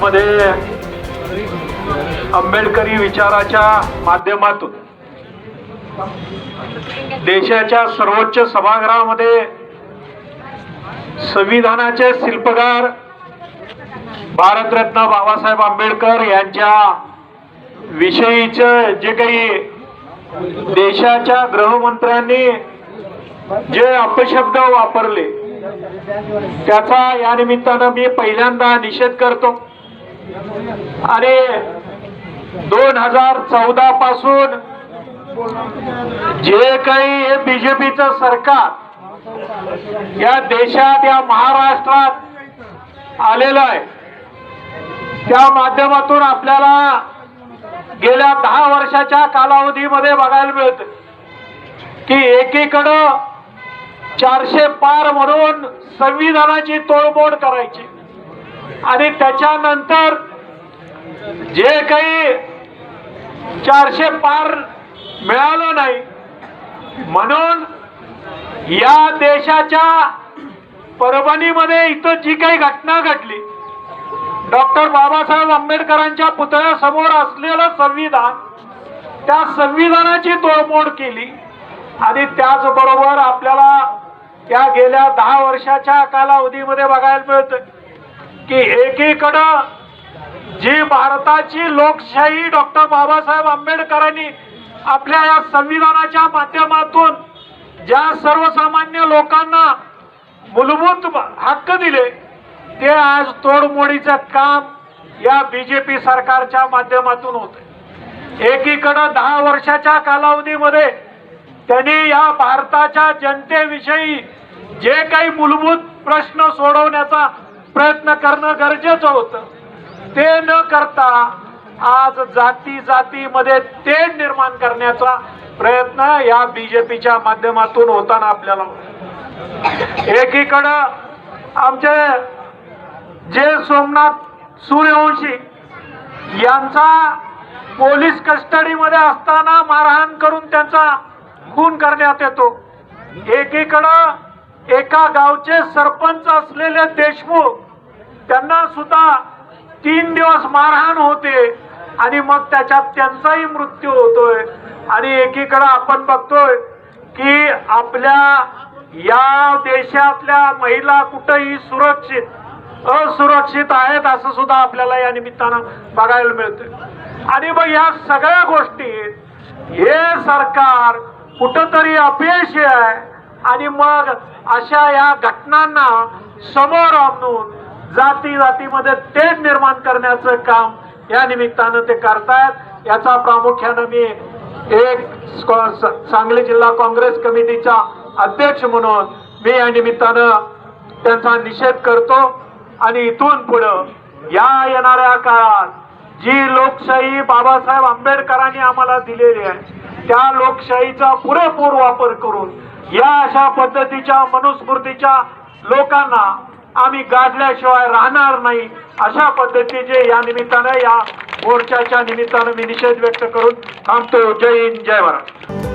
मध्ये आंबेडकरी विचाराच्या माध्यमातून देशाच्या सर्वोच्च सभागृहामध्ये संविधानाचे शिल्पकार भारतरत्न बाबासाहेब आंबेडकर यांच्या विषयीचं जे काही देशाच्या गृहमंत्र्यांनी जे अपशब्द वापरले त्याचा या निमित्तानं मी पहिल्यांदा निषेध करतो. आणि दोन हजार चौदा पासून जे काही हे बीजेपीचं सरकार या देशात या महाराष्ट्रात आलेलं आहे त्या माध्यमातून आपल्याला गेल्या दहा वर्षाच्या कालावधीमध्ये बघायला मिळत की एकीकडं चारशे पार म्हणून संविधानाची तोडमोड करायची. आणि त्याच्यानंतर जे काही चारशे पार मिळालं नाही म्हणून या देशाच्या परभणीमध्ये इथं जी काही घटना घडली डॉक्टर बाबासाहेब आंबेडकरांच्या पुतळ्यासमोर असलेलं संविधान त्या संविधानाची तोडमोड केली आणि त्याचबरोबर आपल्याला त्या गेल्या दहा वर्षाच्या कालावधीमध्ये बघायला मिळतं की एकीकडं जी भारताची लोकशाही डॉक्टर बाबासाहेब आंबेडकरांनी आपल्या या संविधानाच्या माध्यमातून ज्या सर्वसामान्य लोकांना मूलभूत हक्क दिले ते आज तोडमोडीचं काम या बीजेपी सरकारच्या माध्यमातून होत एकीकडं दहा वर्षाच्या कालावधीमध्ये त्यांनी या भारताच्या जनतेविषयी जे काही मूलभूत प्रश्न सोडवण्याचा प्रयत्न करणं गरजेचं होतं. ते न करता आज जाती जातीमध्ये तेढ निर्माण करण्याचा प्रयत्न या बीजेपीच्या माध्यमातून होताना आपल्याला एकीकडं आमचे जे सोमनाथ सूर्यवंशी यांचा पोलीस कस्टडीमध्ये असताना मारहाण करून त्यांचा खून करण्यात येतो. एकीकडं एका गावचे सरपंच असलेले देशमुख त्यांना सुद्धा तीन दिवस मारहाण होते. आणि मग त्याच्यात त्यांचाही मृत्यू होतोय. आणि एकीकडं आपण बघतोय की आपल्या या देशातल्या महिला कुठंही सुरक्षित असुरक्षित आहेत असं सुद्धा आपल्याला या निमित्तानं बघायला मिळतंय. आणि मग या सगळ्या गोष्टीत हे सरकार कुठंतरी अपयशी आहे. आणि मग अशा या घटनांना समोर आणून जाती जातीमध्ये तेढ निर्माण करण्याचं काम या निमित्तानं ते करतायत. याचा प्रामुख्यानं मी एक स- सांगली जिल्हा काँग्रेस कमिटीचा अध्यक्ष म्हणून मी या निमित्तानं त्यांचा निषेध करतो. आणि इथून पुढं या येणाऱ्या काळात जी लोकशाही बाबासाहेब आंबेडकरांनी आम्हाला दिलेली आहे त्या लोकशाहीचा पुरेपूर वापर करून या अशा पद्धतीच्या मनुस्मृतीच्या लोकांना आम्ही गाडल्याशिवाय राहणार नाही अशा पद्धतीचे या निमित्तानं या मोर्चाच्या निमित्तानं मी निषेध व्यक्त करून थांबतो. जय हिंद जय भारत.